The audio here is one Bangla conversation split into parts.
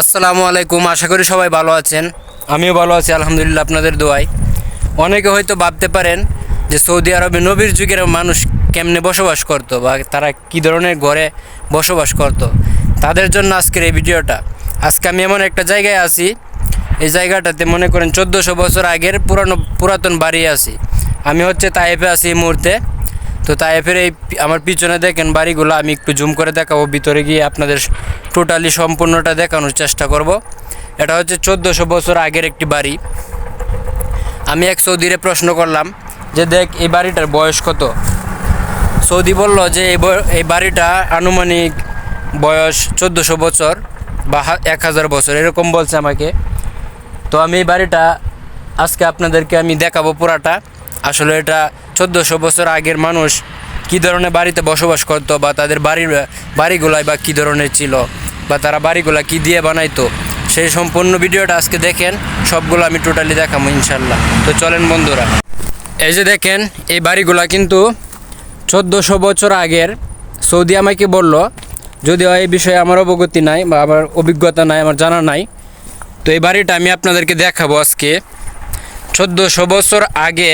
আসসালামু আলাইকুম, আশা করি সবাই ভালো আছেন। আমিও ভালো আছি, আলহামদুলিল্লাহ আপনাদের দোয়ায়। অনেকে হয়তো ভাবতে পারেন যে সৌদি আরবে নবীর যুগের মানুষ কেমনে বসবাস করত বা তারা কী ধরনের ঘরে বসবাস করত। তাদের জন্য আজকের এই ভিডিওটা। আজকে আমি এমন একটা জায়গায় আছি, এই জায়গাটাতে মনে করেন চোদ্দোশো বছর আগের পুরানো পুরাতন বাড়ি আছি। আমি হচ্ছে তাইফে আছি এই মুহূর্তে। তো তাইফের এই আমার পিছনে দেখেন বাড়িগুলো, আমি একটু জুম করে দেখাবো, ভিতরে গিয়ে আপনাদের টোটালি সম্পূর্ণটা দেখানোর চেষ্টা করব। এটা হচ্ছে চোদ্দোশো বছর আগের একটি বাড়ি। আমি এক সৌদিরে প্রশ্ন করলাম যে দেখ, এই বাড়িটার বয়স কত? সৌদি বলল যে এই বাড়িটা আনুমানিক বয়স চোদ্দোশো বছর বা এক হাজার বছর, এরকম বলছে আমাকে। তো আমি এই বাড়িটা আজকে আপনাদেরকে আমি দেখাবো পুরাটা। আসলে এটা চোদ্দোশো বছর আগের মানুষ কী ধরনের বাড়িতে বসবাস করতো বা তাদের বাড়ির, বাড়িগুলাই বা কী ধরনের ছিল বা তারা বাড়িগুলা কী দিয়ে বানাইতো, সেই সম্পূর্ণ ভিডিওটা আজকে দেখেন, সবগুলো আমি টোটালি দেখাবো ইনশাল্লাহ। তো চলেন বন্ধুরা, এই যে দেখেন, এই বাড়িগুলা কিন্তু চোদ্দোশো বছর আগের সৌদি আমাকে বলল, যদিও এই বিষয়ে আমার অবগতি নাই বা আমার অভিজ্ঞতা নাই, আমার জানা নাই, তো এই বাড়িটা আমি আপনাদেরকে দেখাবো আজকে। চোদ্দোশো বছর আগে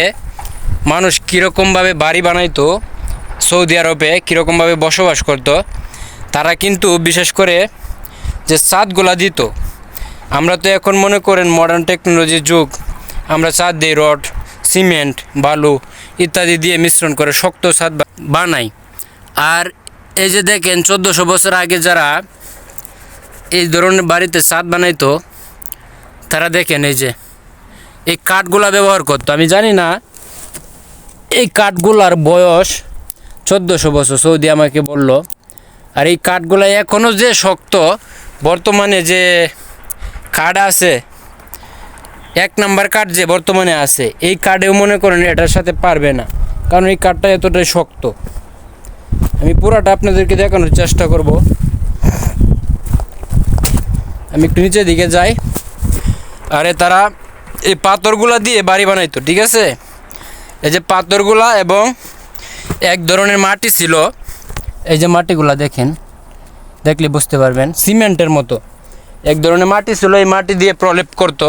মানুষ কীরকমভাবে বাড়ি বানাইতো, সৌদি আরবে কীরকমভাবে বসবাস করতো, তারা কিন্তু বিশেষ করে যে ছাদগুলা দিত। আমরা তো এখন মনে করেন মডার্ন টেকনোলজির যুগ, আমরা ছাদ দিই রড, সিমেন্ট, বালু ইত্যাদি দিয়ে মিশ্রণ করে শক্ত ছাদ বানাই। আর এই যে দেখেন, চোদ্দোশো বছর আগে যারা এই ধরনের বাড়িতে ছাদ বানাইতো, তারা দেখেন এই যে, এই কাঠগুলা ব্যবহার করতো। আমি জানি না এই কাঠগুলার বয়স চোদ্দোশো বছর। সৌদি আমাকে বলল, আর এই কাঠগুলা এখনও যে শক্ত, বর্তমানে যে কাঠ আছে, এক নাম্বার কাঠ যে বর্তমানে আছে, এই কাঠেও মনে করেন এটার সাথে পারবে না, কারণ এই কাঠটা এতটাই শক্ত। আমি পুরাটা আপনাদেরকে দেখানোর চেষ্টা করব। আমি একটু নিচের দিকে যাই। আরে তারা এই পাথরগুলা দিয়ে বাড়ি বানাইতো, ঠিক আছে? এই যে পাথরগুলা এবং এক ধরনের মাটি ছিল। এই যে মাটিগুলা দেখেন, দেখলে বুঝতে পারবেন, সিমেন্টের মতো। এক ধরনের মাটি ছিল, এই মাটি দিয়ে প্রলেপ করতো,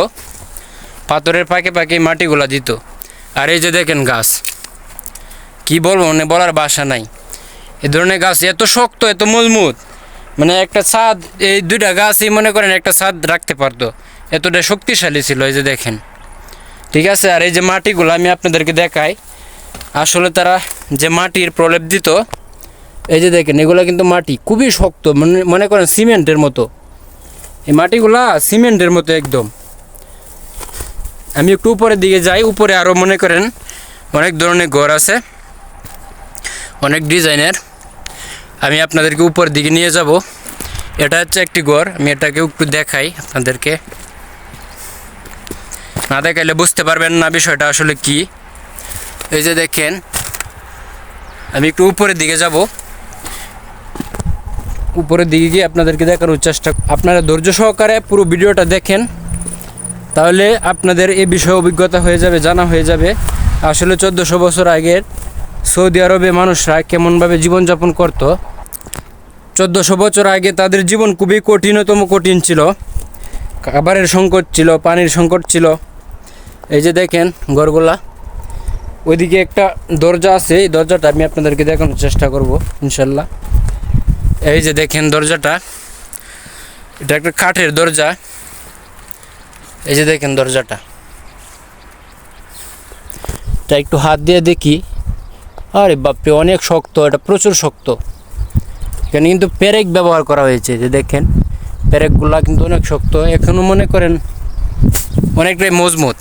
পাথরের পাকে পাকে মাটিগুলা দিত। আর এই যে দেখেন গাছ, কি বলব মানে বলার বাসা নাই। এ ধরনের গাছ এত শক্ত, এত মজবুত মানে একটা ছাদ, এই দুইটা গাছই মনে করেন একটা ছাদ রাখতে পারতো। এতটা শক্তিশালী ছিল, এই যে দেখেন। ঠিক আছে, আর এই যে মাটিগুলো আমি আপনাদেরকে দেখাই। আসলে তারা যে মাটির প্রলেপ দিত, এই যে দেখেন, এগুলো কিন্তু মাটি, খুবই শক্ত, মনে করেন সিমেন্টের মতো। এই মাটিগুলা সিমেন্টের মতো একদম। আমি একটু উপরের দিকে যাই, উপরে আরও মনে করেন অনেক ধরনের ঘর আছে, অনেক ডিজাইনের। আমি আপনাদেরকে উপরের দিকে নিয়ে যাব। এটা হচ্ছে একটি ঘর, আমি এটাকে একটু দেখাই আপনাদেরকে। না দেখাইলে বুঝতে পারবেন না বিষয়টা আসলে কি। এই যে দেখেন, আমি একটু উপরের দিকে যাব। উপরের দিকে গিয়ে আপনাদেরকে দেখানোর চেষ্টা আপনারা ধৈর্য সহকারে পুরো ভিডিওটা দেখেন, তাহলে আপনাদের এ বিষয়ে অভিজ্ঞতা হয়ে যাবে, জানা হয়ে যাবে। আসলে চোদ্দোশো বছর আগের সৌদি আরবে মানুষরা কেমনভাবে জীবনযাপন করতো। চোদ্দোশো বছর আগে তাদের জীবন খুবই কঠিনতম কঠিন ছিল। খাবারের সংকট ছিল, পানির সংকট ছিল। এই যে দেখেন ঘরগুলা ওইদিকে একটা দরজা আছে, এই দরজাটা আমি আপনাদেরকে দেখানোর চেষ্টা করব, ইনশাল্লাহ। এই যে দেখেন দরজাটা, এটা একটা কাঠের দরজা। এই যে দেখেন দরজাটা। এটা একটু হাত দিয়ে দেখি। আরে বাপরে, অনেক শক্ত, এটা প্রচুর শক্ত। এখানে কিন্তু পেরেক ব্যবহার করা হয়েছে, যে দেখেন, পেরেকগুলা কিন্তু অনেক শক্ত। এখনও মনে করেন অনেকটাই মজবুত।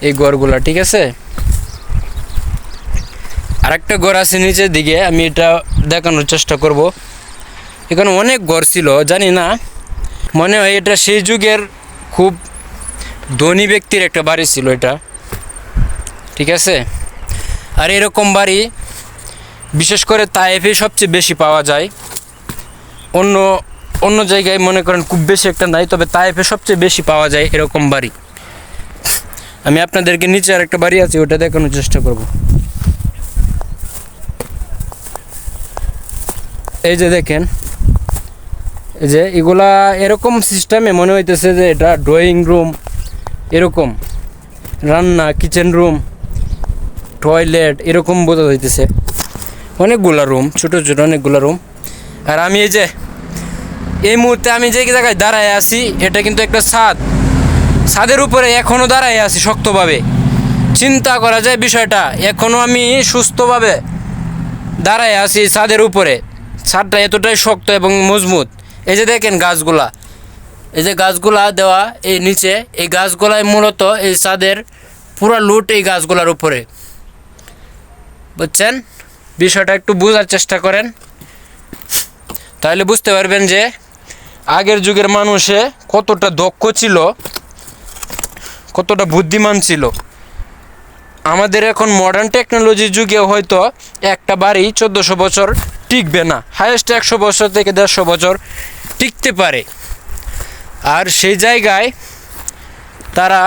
এই গড়গুলা, ঠিক আছে? আরেকটা গড় আছে নিচের দিকে, আমি এটা দেখানোর চেষ্টা করব। এখানে অনেক গড় ছিল, জানি না। মনে হয় এটা সেই যুগের খুব ধনী ব্যক্তির একটা বাড়ি ছিল এটা। ঠিক আছে? আর এরকম বাড়ি, বিশেষ করে তাইফে সবচেয়ে বেশি পাওয়া যায়। অন্য অন্য জায়গায় মনে করেন খুব বেশি একটা নাই, তবে তাইফে সবচেয়ে বেশি পাওয়া যায় এরকম বাড়ি। আমি আপনাদেরকে নিচে আর একটা বাড়ি আছে, ওটা দেখানোর চেষ্টা করব। এই যে দেখেন, এই যে এগুলা এরকম সিস্টেমে মনে হইতেছে যে এটা ড্রয়িং রুম এরকম রান্না কিচেন রুম টয়লেট এরকম বোঝা হইতেছে অনেকগুলা রুম ছোটো ছোটো অনেকগুলা রুম আর আমি এই যে, এই মুহূর্তে আমি যে জায়গায় দাঁড়ায় আছি, এটা কিন্তু একটা ছাদ। ছাদের উপরে এখনও দাঁড়ায় আছি শক্তভাবে। চিন্তা করা যায় বিষয়টা এখনও আমি সুস্থভাবে দাঁড়ায় আছি ছাদের উপরে। ছাদটা এতটাই শক্ত এবং মজবুত। এই যে দেখেন গাছগুলা, এই যে গাছগুলা দেওয়া এই নিচে, এই গাছগুলাই মূলত এই ছাদের পুরো লুট এই গাছগুলার উপরে। বুঝছেন? বিষয়টা একটু বোঝার চেষ্টা করেন। তাহলে বুঝতে পারবেন যে আগের যুগের মানুষে কতটা দক্ষ ছিল কতটা বুদ্ধিমান ছিল। আমাদের এখন মডার্ন টেকনোলজির যুগে হয়তো একটা বাড়ি চোদ্দোশো বছর টিকবে না হায়েস্ট একশো বছর থেকে দেড়শো বছর টিকতে পারে। আর সেই জায়গায় তারা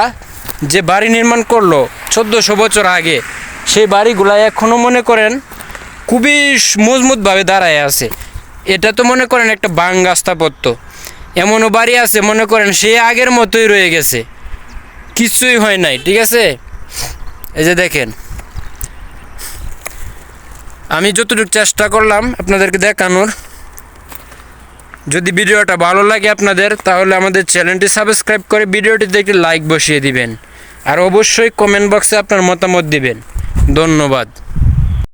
যে বাড়ি নির্মাণ করল চোদ্দোশো বছর আগে, সেই বাড়িগুলা এখনও মনে করেন খুবই মজবুতভাবে দাঁড়ায় আছে। এটা তো মনে করেন একটা বাঙ্গা স্থাপত্য এমনও বাড়ি আছে মনে করেন সে আগের মতোই রয়ে গেছে। কিছুই হয় নাই, ঠিক আছে? এই যে দেখেন। আমি যতটুকু চেষ্টা করলাম আপনাদেরকে দেখানোর, যদি ভিডিওটা ভালো লাগে আপনাদের, তাহলে আমাদের চ্যানেলটি সাবস্ক্রাইব করে ভিডিওটিতে একটি লাইক বসিয়ে দিবেন। আর অবশ্যই কমেন্ট বক্সে আপনার মতামত দিবেন। ধন্যবাদ।